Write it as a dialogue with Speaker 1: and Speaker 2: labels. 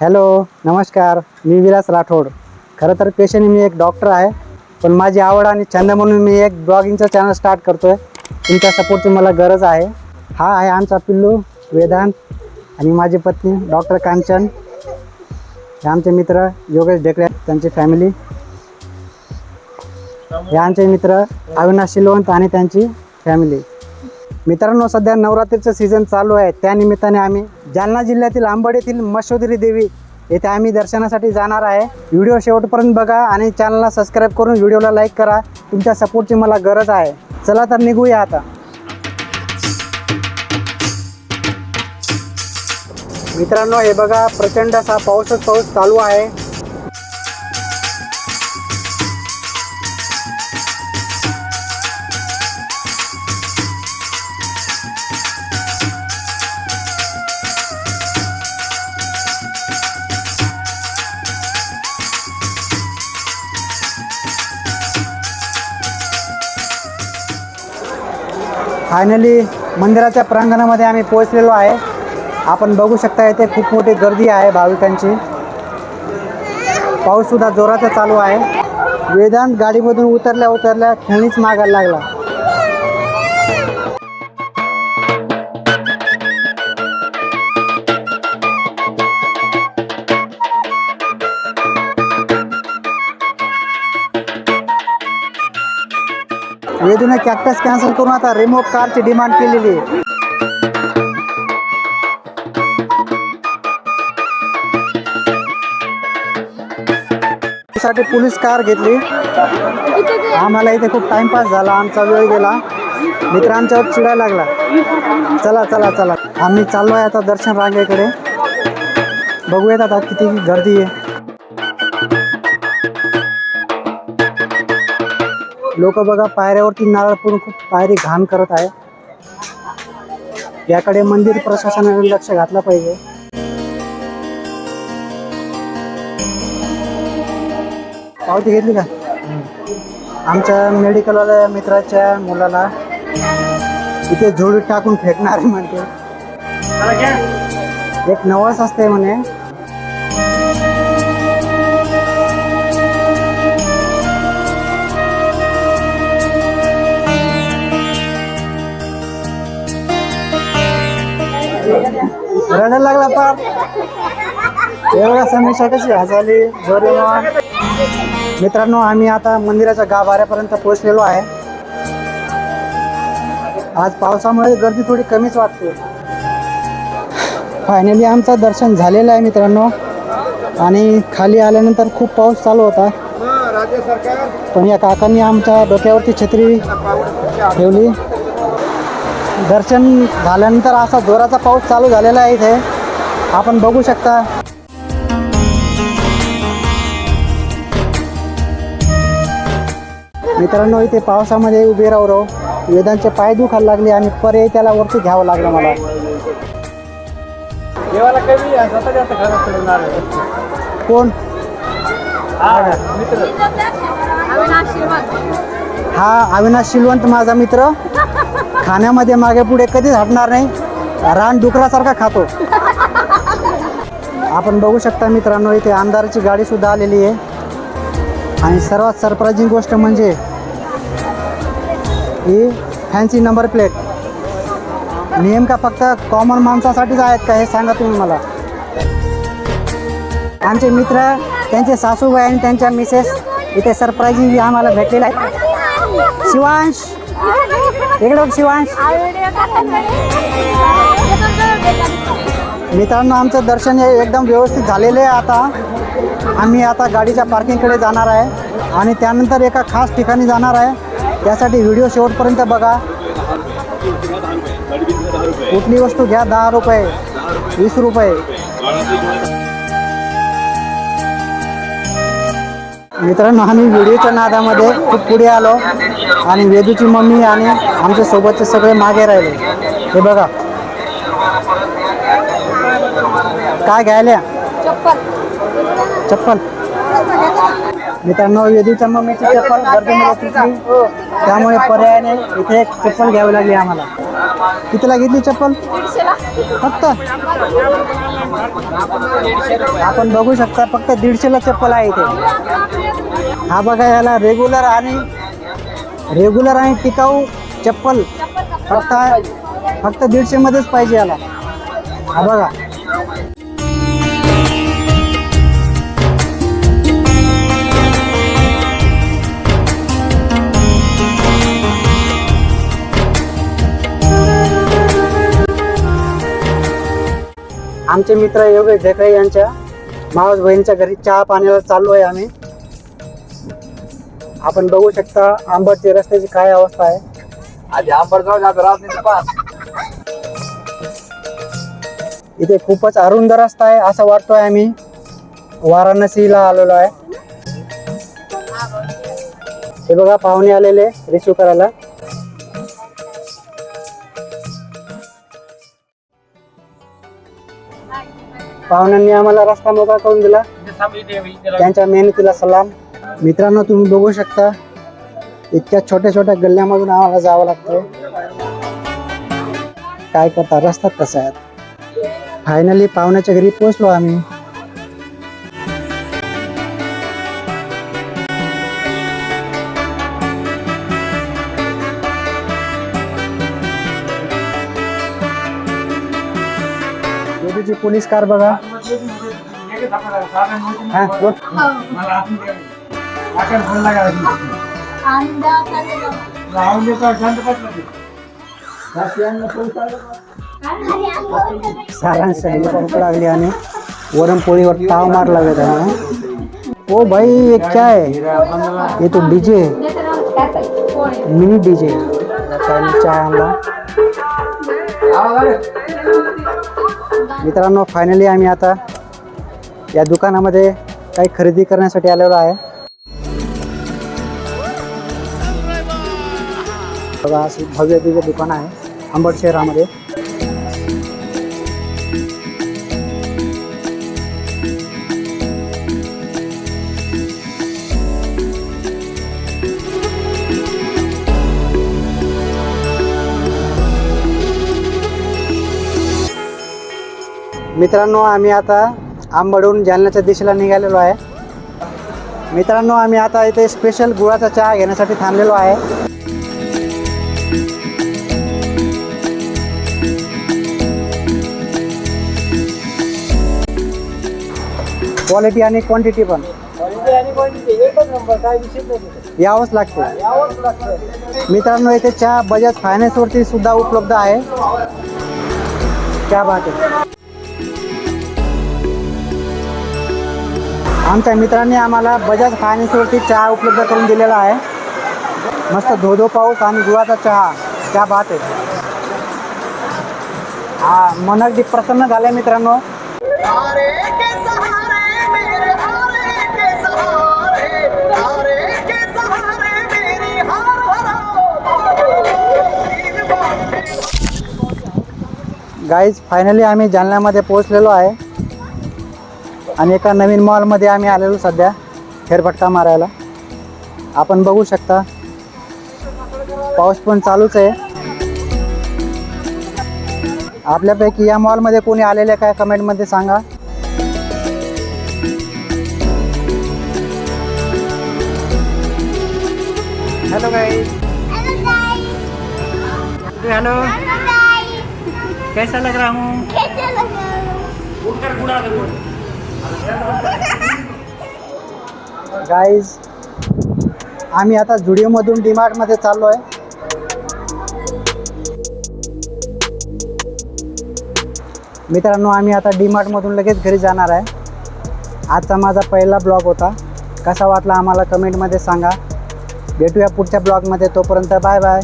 Speaker 1: Hello नमस्कार. मी विलास राठोड. खरं तर पेशंट मी एक डॉक्टर आहे पण माझी आवड आणि छंद म्हणून मी एक ब्लॉगिंगचं चॅनल स्टार्ट करतो आहे तुमच्या सपोर्टची मला गरज आहे. हा आहे आमचा पिल्लू वेदांत आणि माझी पत्नी डॉक्टर कांचन. हे आमचे मित्र योगेश ढेकळे त्यांची फॅमिली हे आमचे मित्र अविनाश शिलवंत आणि त्यांची फॅमिली मित्रांनो सध्या नवरात्रीचं सीझन चालू आहे. त्यानिमित्ताने आम्ही जालना जिल्ह्यातील आंबड येथील मशोदरी देवी येथे आम्ही दर्शनासाठी जाणार आहे. व्हिडिओ शेवटपर्यंत बघा आणि चॅनलला सबस्क्राईब करून व्हिडिओला लाईक करा. तुमच्या सपोर्टची मला गरज आहे. चला तर निघूया आता. मित्रांनो हे बघा प्रचंड असा पाऊसच पाऊस चालू आहे. फायनली मंदिराच्या प्रांगणामध्ये आम्ही पोहोचलेलो आहे. आपण बघू शकता इथे खूप मोठी गर्दी आहे भाविकांची. पाऊससुद्धा जोराचा चालू आहे. वेदांत गाडीमधून उतरल्या उतरल्या खेळणीच मागायला लागला. वेदूने कॅक्टस कॅन्सल करून आता रिमोट कारची डिमांड केलेली आहे. साठी पोलीस कार घेतली. आम्हाला इथे खूप टाइमपास झाला आमचा वेळ गेला. मित्र आमच्यावर चिडायला लागला. चला चला चला. आम्ही चाललो आहे आता दर्शन रांगेकडे. बघूयात आता किती गर्दी आहे. लोक बघा पायऱ्यावरती नारळ पडून खूप पायरी घाण करत आहे. याकडे मंदिर प्रशासनाने लक्ष घातलं पाहिजे. पावती घेतली का? आमच्या मेडिकलवाल्या मित्राच्या मुलाला इथे झोडीत टाकून फेकणार म्हणते. एक नवस असते म्हणे. रडायला लागला पार एवढा समीक्षा कशी हसाली डोरेमॉन मित्रांनो आम्ही आता मंदिराच्या गाभाऱ्यापर्यंत पोहोचलेलो आहे. आज पावसामुळे गर्दी थोडी कमीच वाटते. फायनली आमचं दर्शन झालेलं आहे मित्रांनो. आणि खाली आल्यानंतर खूप पाऊस चालू होता. पण या काकांनी आमच्या डोक्यावरती छत्री ठेवली. दर्शन झाल्यानंतर असा जोराचा पाऊस चालू झालेला आहे इथे. आपण बघू शकता. मित्रांनो इथे पावसामध्ये उभे राहू राहू वेदांचे पाय दुखायला लागले आणि पर्याय त्याला वरती घ्यावं लागलं मला. कोण? हा अविनाश शिलवंत माझा मित्र. खाण्यामध्ये मागे पुढे कधीच हटणार नाही. रान डुकरासारखा खातो. आपण बघू शकता मित्रांनो इथे आमदाराची गाडी सुद्धा आलेली आहे. आणि सर्वात सरप्राईजिंग गोष्ट म्हणजे ही फॅन्सी नंबर प्लेट नेमका फक्त कॉमन माणसासाठीच आहेत का हे सांगा तुम्ही मला? आमचे मित्र त्यांचे सासूबाई आणि त्यांच्या मिसेस इथे सरप्राईजिंग आम्हाला भेटलेला आहे शिवांश! इकडे शिवांश. मित्रांनो आमचं दर्शन हे एकदम व्यवस्थित झालेलं आहे आता. आम्ही आता गाडीच्या पार्किंगकडे जाणार आहे आणि त्यानंतर एका खास ठिकाणी जाणार आहे. त्यासाठी व्हिडिओ शेवटपर्यंत बघा. कुठली वस्तू घ्या दहा रुपये वीस रुपये. मित्रांनो आम्ही व्हिडिओच्या नादामध्ये खूप पुढे आलो. आणि वेदूची मम्मी आणि आमच्या सोबतचे सगळे मागे राहिले. हे बघा. काय घ्यायला?
Speaker 2: चप्पल.
Speaker 1: चप्पल. मित्रांनो वेदूच्या मम्मीची चप्पल गर्दीमध्ये तुटली त्यामुळे पर्यायाने इथे एक चप्पल घ्यावी लागली आम्हाला. कितीला घेतली चप्पल? फक्त. आपण बघू शकता फक्त दीडशेला चप्पल आहे इथे. हा बघा याला रेग्युलर आणि रेग्युलर आणि टिकाऊ चप्पल फक्त फक्त दीडशे मध्येच पाहिजे याला. हा बघा. आमचे मित्र योगेश ढेकळे यांच्या मावस बहिणीच्या घरी चहा पाण्याला चाललो आहे आम्ही. आपण बघू शकता आंबटची रस्त्याची काय अवस्था आहे.
Speaker 3: आधी आंबरगाव जातो राहत नाही पास.
Speaker 1: इथे खूपच अरुंद रस्ता आहे असं वाटतोय आम्ही. वाराणसीला आलेलो आहे. हे बघा पाहुणे आलेले रिसिव्ह करायला पाहुण्यांनी आम्हाला रस्ता मोकळा करून दिला. त्यांच्या मेहनतीला सलाम. मित्रांनो तुम्ही बघू शकता इतक्या छोट्या छोट्या गल्ल्यामधून आम्हाला जावं लागतंय. काय करता रस्ता कसा आहे? फायनली पाहुण्याच्या घरी पोहोचलो आम्ही. पोलीस कार बघा. हा
Speaker 3: राहुल येतो शांत बसला
Speaker 1: सारांश हेलिकॉप्टर लागली आणि वरम पोळीवर ताव मारला त्याने ओ भाई ये क्या है ये तो डीजे. Mini DJ. चहा आणला. मित्रांनो फायनली आम्ही आता या दुकानामध्ये काही खरेदी करण्यासाठी आलेलो आहे. बघा अशी भव्य दिव्य दुकान आहे अंबड शहरामध्ये. मित्रांनो आम्ही आता आंबडून जालन्याच्या दिशेला निघालेलो आहे. मित्रांनो आम्ही आता इथे स्पेशल गुळाचा चहा घेण्यासाठी थांबलेलो आहे. क्वालिटी आणि क्वांटिटी पण.
Speaker 3: एकच नंबर काय विषय नाही
Speaker 1: यावंच लागते.
Speaker 3: यावंच लागतं.
Speaker 1: मित्रांनो इथे चहा बजाज फायनान्सवरती सुद्धा उपलब्ध आहे. क्या बात आहे आमच्या मित्रांनी आम्हाला बजाज फायनान्सवरती चहा उपलब्ध करून दिलेला आहे. मस्त धोधो पाऊस आणि गुळाचा चहा. क्या बात आहे. हा मन अगदी प्रसन्न झाले मित्रांनो. गाईज फायनली आम्ही जालन्यामध्ये पोहोचलेलो आहे. आणि एका नवीन मॉलमध्ये आम्ही आलेलो सध्या फेरफटका मारायला. आपण बघू शकता पाऊस पण चालूच आहे. आपल्यापैकी या मॉलमध्ये कोणी आलेले काय कमेंटमध्ये सांगा. हॅलो गाईज हॅलो कैसा लग रहा हूँ? गाईज आम्ही आता झुडिओमधून डीमार्टमध्ये चाललो आहे मित्रांनो आम्ही आता डीमार्टमधून लगेच घरी जाणार आहे. आजचा माझा पहिला ब्लॉग होता. कसा वाटला आम्हाला कमेंटमध्ये सांगा. भेटूया पुढच्या ब्लॉगमध्ये. तोपर्यंत बाय बाय.